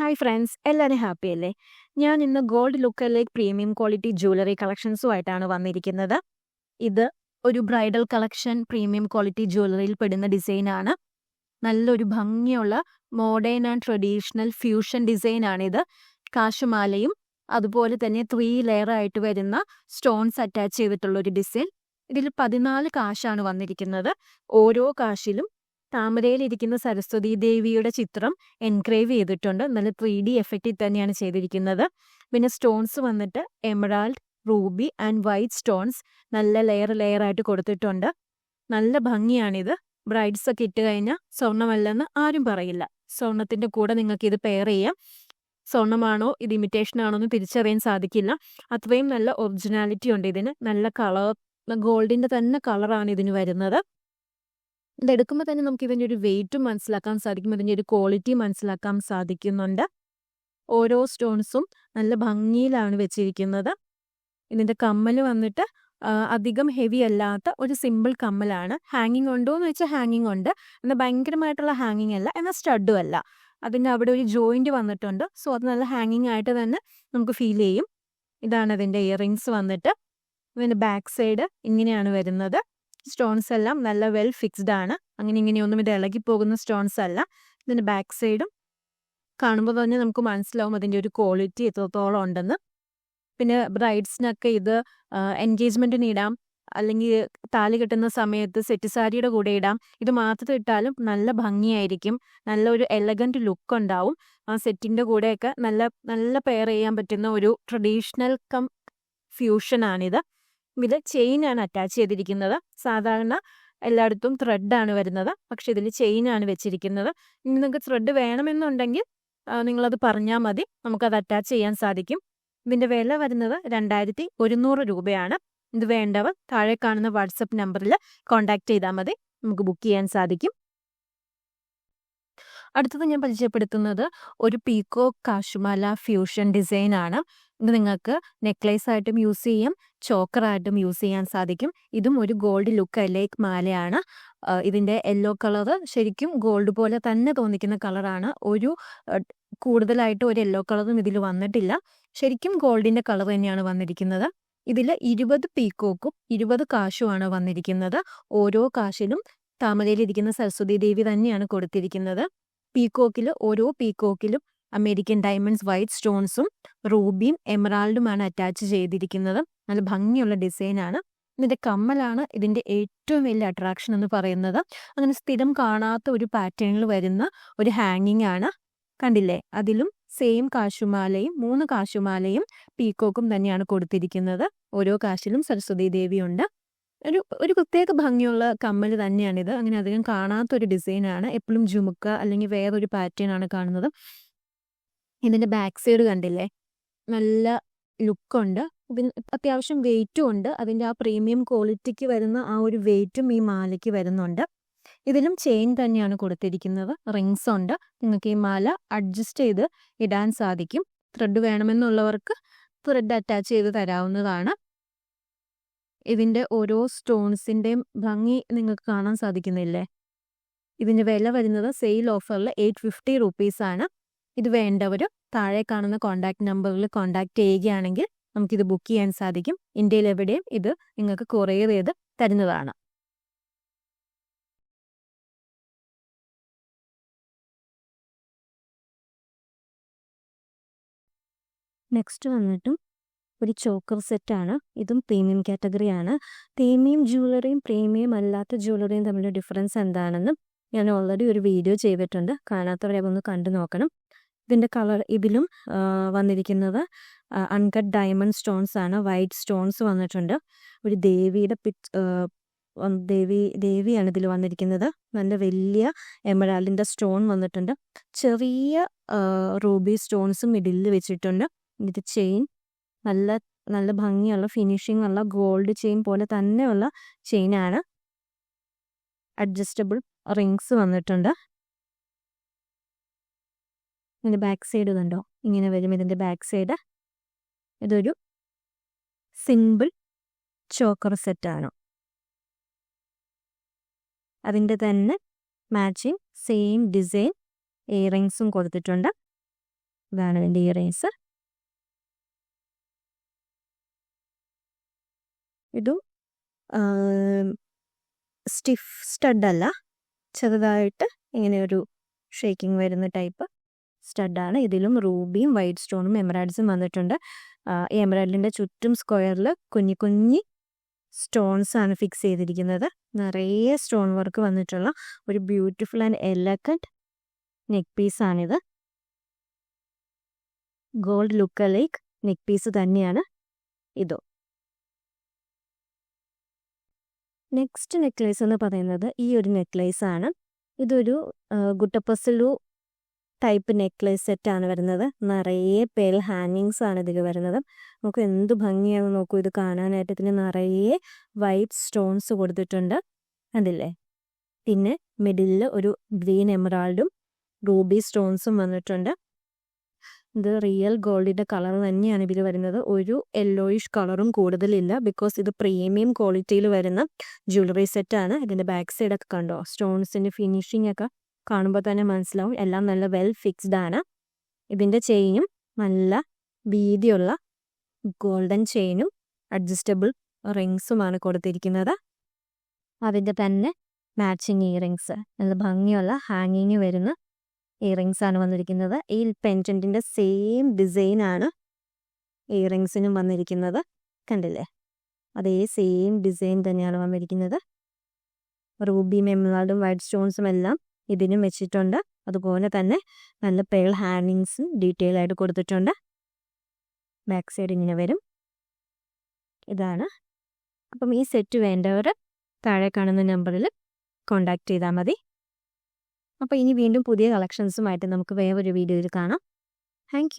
Hi friends എല്ലാവരും happy അല്ലേ? ഞാൻ ഇന്ന് ഗോൾഡ് ലുക്കലേക്ക് പ്രീമിയം ക്വാളിറ്റി ജ്വല്ലറി കളക്ഷൻസുമായിട്ടാണ് വന്നിരിക്കുന്നത്. ഇത് ഒരു ബ്രൈഡൽ കളക്ഷൻ പ്രീമിയം ക്വാളിറ്റി ജ്വല്ലറിയിൽ പെടുന്ന ഡിസൈനാണ്. നല്ലൊരു ഭംഗിയുള്ള മോഡേൺ ആൻഡ് ട്രഡീഷണൽ ഫ്യൂഷൻ ഡിസൈനാണിത്. കാശുമാലയും അതുപോലെ തന്നെ ത്രീ ലെയർ ആയിട്ട് വരുന്ന സ്റ്റോൺസ് അറ്റാച്ച് ചെയ്തിട്ടുള്ള ഒരു ഡിസൈൻ. ഇതിൽ പതിനാല് കാശാണ് വന്നിരിക്കുന്നത്. ഓരോ കാശിലും താമരയിലിരിക്കുന്ന സരസ്വതി ദേവിയുടെ ചിത്രം എൻക്രേവ് ചെയ്തിട്ടുണ്ട്. നല്ല ത്രീ ഡി എഫക്റ്റിൽ തന്നെയാണ് ചെയ്തിരിക്കുന്നത്. പിന്നെ സ്റ്റോൺസ് വന്നിട്ട് emerald ruby and white stones നല്ല ലെയർ ലെയർ ആയിട്ട് കൊടുത്തിട്ടുണ്ട്. നല്ല ഭംഗിയാണിത്. ബ്രൈഡ്സ് ഒക്കെ ഇട്ട് കഴിഞ്ഞാൽ സ്വർണമല്ലെന്ന് ആരും പറയില്ല. സ്വർണത്തിന്റെ കൂടെ നിങ്ങൾക്ക് ഇത് പെയർ ചെയ്യാം. സ്വർണമാണോ ഇത് ഇമിറ്റേഷൻ ആണോ എന്ന് തിരിച്ചറിയാൻ സാധിക്കില്ല. അത്രയും നല്ല ഒറിജിനാലിറ്റി ഉണ്ട് ഇതിന്. നല്ല കളർ ഗോൾഡിന്റെ തന്നെ കളറാണ് ഇതിന് വരുന്നത്. ഇതെടുക്കുമ്പോൾ തന്നെ നമുക്ക് ഇതിന്റെ ഒരു വെയിറ്റും മനസ്സിലാക്കാൻ സാധിക്കും ഇതിന്റെ ഒരു ക്വാളിറ്റി മനസ്സിലാക്കാൻ സാധിക്കുന്നുണ്ട്. ഓരോ സ്റ്റോൺസും നല്ല ഭംഗിയിലാണ് വെച്ചിരിക്കുന്നത്. ഇതിന്റെ കമ്മൽ വന്നിട്ട് അധികം ഹെവി അല്ലാത്ത ഒരു സിമ്പിൾ കമ്മലാണ്. ഹാങ്ങിങ് ഉണ്ടോ എന്ന് വെച്ചാൽ ഹാങ്ങിങ് ഉണ്ട്. എന്നാൽ ഭയങ്കരമായിട്ടുള്ള ഹാങ്ങിങ് അല്ല എന്നാൽ സ്റ്റഡും അല്ല. അതിന്റെ അവിടെ ഒരു ജോയിന്റ് വന്നിട്ടുണ്ട്. സോ അത് നല്ല ഹാങ്ങിങ് ആയിട്ട് തന്നെ നമുക്ക് ഫീൽ ചെയ്യും. ഇതാണ് അതിന്റെ ഇയറിങ്സ് വന്നിട്ട്. ഇതിന്റെ ബാക്ക് സൈഡ് ഇങ്ങനെയാണ് വരുന്നത്. സ്റ്റോൺസ് എല്ലാം നല്ല വെൽ ഫിക്സ്ഡ് ആണ്. അങ്ങനെ ഇങ്ങനെയൊന്നും ഇത് ഇളകി പോകുന്ന സ്റ്റോൺസ് അല്ല. ഇതിന്റെ ബാക്ക് സൈഡും കാണുമ്പോൾ തന്നെ നമുക്ക് മനസ്സിലാവും അതിന്റെ ഒരു ക്വാളിറ്റി എത്രത്തോളം ഉണ്ടെന്ന്. പിന്നെ ബ്രൈഡ്സിനൊക്കെ ഇത് എൻഗേജ്മെന്റിന് ഇടാം. അല്ലെങ്കിൽ താലി കെട്ടുന്ന സമയത്ത് സെറ്റ് സാരിയുടെ കൂടെ ഇടാം. ഇത് മാത്രം ഇട്ടാലും നല്ല ഭംഗിയായിരിക്കും. നല്ല ഒരു എലഗന്റ് ലുക്ക് ഉണ്ടാവും. ആ സെറ്റിന്റെ കൂടെയൊക്കെ നല്ല നല്ല പെയർ ചെയ്യാൻ പറ്റുന്ന ഒരു ട്രഡീഷണൽ കം ഫ്യൂഷനാണിത് ഇതിൽ ചെയിനാണ് അറ്റാച്ച് ചെയ്തിരിക്കുന്നത്. സാധാരണ എല്ലായിടത്തും ത്രെഡാണ് വരുന്നത്. പക്ഷെ ഇതിൽ ചെയിനാണ് വെച്ചിരിക്കുന്നത്. ഇനി നിങ്ങൾക്ക് ത്രെഡ് വേണമെന്നുണ്ടെങ്കിൽ നിങ്ങളത് പറഞ്ഞാൽ മതി. നമുക്കത് അറ്റാച്ച് ചെയ്യാൻ സാധിക്കും. ഇതിന്റെ വില വരുന്നത് രണ്ടായിരത്തി ഒരുന്നൂറ് രൂപയാണ്. ഇത് വേണ്ടവർ താഴെ കാണുന്ന വാട്സപ്പ് നമ്പറിൽ കോൺടാക്ട് ചെയ്താൽ മതി. നമുക്ക് ബുക്ക് ചെയ്യാൻ സാധിക്കും. അടുത്തത് ഞാൻ പരിചയപ്പെടുത്തുന്നത് ഒരു പീക്കോ കാശുമാല ഫ്യൂഷൻ ഡിസൈൻ ആണ്. ഇത് നിങ്ങൾക്ക് നെക്ലേസ് ആയിട്ടും യൂസ് ചെയ്യാം ചോക്കറായിട്ടും യൂസ് ചെയ്യാൻ സാധിക്കും. ഇതും ഒരു ഗോൾഡ് ലുക്ക് ലൈക്ക് മാലയാണ്. ഇതിന്റെ യെല്ലോ കളർ ശരിക്കും ഗോൾഡ് പോലെ തന്നെ തോന്നിക്കുന്ന കളറാണ് ഒരു കൂടുതലായിട്ട് ഒരു യെല്ലോ കളറും ഇതിൽ വന്നിട്ടില്ല. ശരിക്കും ഗോൾഡിന്റെ കളർ തന്നെയാണ് വന്നിരിക്കുന്നത്. ഇതിൽ ഇരുപത് പീക്കോക്കും ഇരുപത് കാശുമാണ് വന്നിരിക്കുന്നത്. ഓരോ കാശിലും താമരയിലിരിക്കുന്ന സരസ്വതി ദേവി തന്നെയാണ് കൊടുത്തിരിക്കുന്നത്. പീക്കോക്കിൽ ഓരോ പീക്കോക്കിലും അമേരിക്കൻ ഡയമണ്ട്സ് വൈറ്റ് സ്റ്റോൺസും റൂബിയും എമറാൾഡുമാണ് അറ്റാച്ച് ചെയ്തിരിക്കുന്നത്. നല്ല ഭംഗിയുള്ള ഡിസൈനാണ്. ഇതിന്റെ കമ്മലാണ് ഇതിന്റെ ഏറ്റവും വലിയ അട്രാക്ഷൻ എന്ന് പറയുന്നത്. അങ്ങനെ സ്ഥിരം കാണാത്ത ഒരു പാറ്റേണിൽ വരുന്ന ഒരു ഹാങ്ങിങ് ആണ്. കണ്ടില്ലേ? അതിലും സെയിം കാശുമാലയും മൂന്ന് കാശുമാലയും പീക്കോക്കും തന്നെയാണ് കൊടുത്തിരിക്കുന്നത്. ഓരോ കാശിലും സരസ്വതി ദേവിയുണ്ട് ഒരു ഒരു പ്രത്യേക ഭംഗിയുള്ള കമ്മൽ തന്നെയാണിത്. അങ്ങനെ അധികം കാണാത്തൊരു ഡിസൈനാണ്. എപ്പോഴും ജുമുക്ക അല്ലെങ്കിൽ വേറൊരു പാറ്റേൺ ആണ് കാണുന്നത്. ഇതിന്റെ ബാക്ക് സൈഡ് കണ്ടില്ലേ? നല്ല ലുക്കുണ്ട്. ഇതിന് അത്യാവശ്യം വെയിറ്റും ഉണ്ട്. അതിന്റെ ആ പ്രീമിയം ക്വാളിറ്റിക്ക് വരുന്ന ആ ഒരു വെയിറ്റും ഈ മാലയ്ക്ക് വരുന്നുണ്ട്. ഇതിലും ചെയിൻ തന്നെയാണ് കൊടുത്തിരിക്കുന്നത്. റിങ്സ് ഉണ്ട്. നിങ്ങൾക്ക് ഈ മാല അഡ്ജസ്റ്റ് ചെയ്ത് ഇടാൻ സാധിക്കും. ത്രെഡ് വേണമെന്നുള്ളവർക്ക് ത്രെഡ് അറ്റാച്ച് ചെയ്ത് തരാവുന്നതാണ്. ഇതിന്റെ ഓരോ സ്റ്റോൺസിന്റെയും ഭംഗി നിങ്ങൾക്ക് കാണാൻ സാധിക്കുന്നില്ലേ? ഇതിന്റെ വില വരുന്നത് സെയിൽ ഓഫറിൽ എയ്റ്റ് ഫിഫ്റ്റി റുപ്പീസാണ് ഇത് വേണ്ടവർ താഴെ കാണുന്ന കോൺടാക്ട് നമ്പറിൽ കോൺടാക്ട് ചെയ്യുകയാണെങ്കിൽ നമുക്കിത് ബുക്ക് ചെയ്യാൻ സാധിക്കും. ഇന്ത്യയിൽ എവിടെയും ഇത് നിങ്ങൾക്ക് കൊറിയർ ചെയ്ത് തരുന്നതാണ്. നെക്സ്റ്റ് വന്നിട്ടും ഒരു ചോക്കർ സെറ്റാണ്. ഇതും പ്രീമിയം കാറ്റഗറിയാണ് പ്രീമിയം ജ്വല്ലറിയും പ്രീമിയം അല്ലാത്ത ജ്വല്ലറിയും തമ്മിലുള്ള ഡിഫറൻസ് എന്താണെന്നും ഞാൻ ഓൾറെഡി ഒരു വീഡിയോ ചെയ്തിട്ടുണ്ട്. കാണാത്തവരെ ഒന്ന് കണ്ടു നോക്കണം. ഇതിന്റെ കളർ ഇതിലും വന്നിരിക്കുന്നത് അൺകട്ട് ഡയമണ്ട് സ്റ്റോൺസ് ആണ്. വൈറ്റ് സ്റ്റോൺസ് വന്നിട്ടുണ്ട്. ഒരു ദേവിയുടെ പിക് ദേവി ദേവിയാണ് ഇതിൽ വന്നിരിക്കുന്നത്. നല്ല വലിയ എമറാലിന്റെ സ്റ്റോൺ വന്നിട്ടുണ്ട്. ചെറിയ റൂബി സ്റ്റോൺസും മിഡിലിൽ വെച്ചിട്ടുണ്ട്. ഇത് ചെയിൻ നല്ല നല്ല ഭംഗിയുള്ള ഫിനിഷിംഗ് ഉള്ള ഗോൾഡ് ചെയിൻ പോലെ തന്നെയുള്ള ചെയിനാണ് അഡ്ജസ്റ്റബിൾ റിങ്സ് വന്നിട്ടുണ്ട്. ഇതിന്റെ ബാക്ക് സൈഡ് കണ്ടോ? ഇങ്ങനെ വരും ഇതിന്റെ ബാക്ക് സൈഡ് ഇതൊരു സിമ്പിൾ ചോക്കർ സെറ്റാണ് അതിന്റെ തന്നെ മാച്ചിങ് സെയിം ഡിസൈൻ ഇയറിങ്സും കൊടുത്തിട്ടുണ്ട്. ഇതാണ് ഇതിന്റെ ഇയറിങ്സ് ഇതും സ്റ്റിഫ് സ്റ്റഡല്ല ചെറുതായിട്ട് ഇങ്ങനെ ഒരു ഷേക്കിംഗ് വരുന്ന ടൈപ്പ് സ്റ്റഡാണ് ഇതിലും റൂബിയും വൈറ്റ് സ്റ്റോണും എമറാഡ്സും വന്നിട്ടുണ്ട്. ഈ എമറാഡിന്റെ ചുറ്റും സ്ക്വയറിൽ കുഞ്ഞി കുഞ്ഞി സ്റ്റോൺസ് ആണ് ഫിക്സ് ചെയ്തിരിക്കുന്നത്. നിറയെ സ്റ്റോൺ വർക്ക് വന്നിട്ടുള്ള ഒരു beautiful and elegant neck പീസാണിത് gold look like neck piece തന്നെയാണ് ഇതോ. നെക്സ്റ്റ് നെക്ലേസ് എന്ന് പറയുന്നത് ഈ ഒരു നെക്ലേസ് ആണ്. ഇതൊരു ഗുട്ടപ്പസലു ടൈപ്പ് നെക്ലേസ് സെറ്റാണ് വരുന്നത്. നിറയെ പേൽ ഹാങ്ങിങ്സ് ആണ് ഇതിൽ വരുന്നത്. നമുക്ക് എന്ത് ഭംഗിയാണ് നോക്കൂ. ഇത് കാണാനായിട്ട് ഇതിന് നിറയെ വൈറ്റ് സ്റ്റോൺസ് കൊടുത്തിട്ടുണ്ട്. അതില്ലേ? പിന്നെ മിഡിലിൽ ഒരു ഗ്രീൻ എമറാൾഡും റൂബി സ്റ്റോൺസും വന്നിട്ടുണ്ട്. ഇത് റിയൽ ഗോൾഡിന്റെ കളർ തന്നെയാണ് ഇതിൽ വരുന്നത്. ഒരു യെല്ലോയിഷ് കളറും കൂടുതലില്ല. ബിക്കോസ് ഇത് പ്രീമിയം ക്വാളിറ്റിയിൽ വരുന്ന ജ്വല്ലറി സെറ്റാണ് ഇതിന്റെ ബാക്ക് സൈഡൊക്കെ കണ്ടോ? സ്റ്റോൺസിന്റെ ഫിനിഷിംഗ് ഒക്കെ കാണുമ്പോൾ തന്നെ മനസ്സിലാവും. എല്ലാം നല്ല വെൽ ഫിക്സ്ഡ് ആണ്. ഇതിന്റെ ചെയിനും നല്ല വീതിയുള്ള ഗോൾഡൻ ചെയിനും അഡ്ജസ്റ്റബിൾ റിങ്സുമാണ് കൊടുത്തിരിക്കുന്നത്. അതിന്റെ തന്നെ മാച്ചിങ് ഇയറിങ്സ് നല്ല ഭംഗിയുള്ള ഹാങ്ങിങ് വരുന്ന ഇയറിങ്സ് ആണ് വന്നിരിക്കുന്നത്. ഈ പെന്റന്റിന്റെ സെയിം ഡിസൈൻ ആണ് ഇയറിങ്സിനും വന്നിരിക്കുന്നത്. കണ്ടില്ലേ? അതേ സെയിം ഡിസൈൻ തന്നെയാണ് വന്നിരിക്കുന്നത്. റൂബി മെമ്മലാൾഡും വൈറ്റ് സ്റ്റോൺസും എല്ലാം ഇതിനും വെച്ചിട്ടുണ്ട്. അതുപോലെ തന്നെ നല്ല പേൾ ഹാങ്ങിങ്സും ഡീറ്റെയിൽ ആയിട്ട് കൊടുത്തിട്ടുണ്ട്. ബാക്ക് സൈഡ് ഇങ്ങനെ വരും. ഇതാണ്. അപ്പം ഈ സെറ്റ് വേണ്ടവർ താഴെ കാണുന്ന നമ്പറിൽ കോണ്ടാക്ട് ചെയ്താൽ മതി. അപ്പോൾ ഇനി വീണ്ടും പുതിയ കളക്ഷൻസുമായിട്ട് നമുക്ക് വേറൊരു വീഡിയോയിൽ കാണാം. താങ്ക്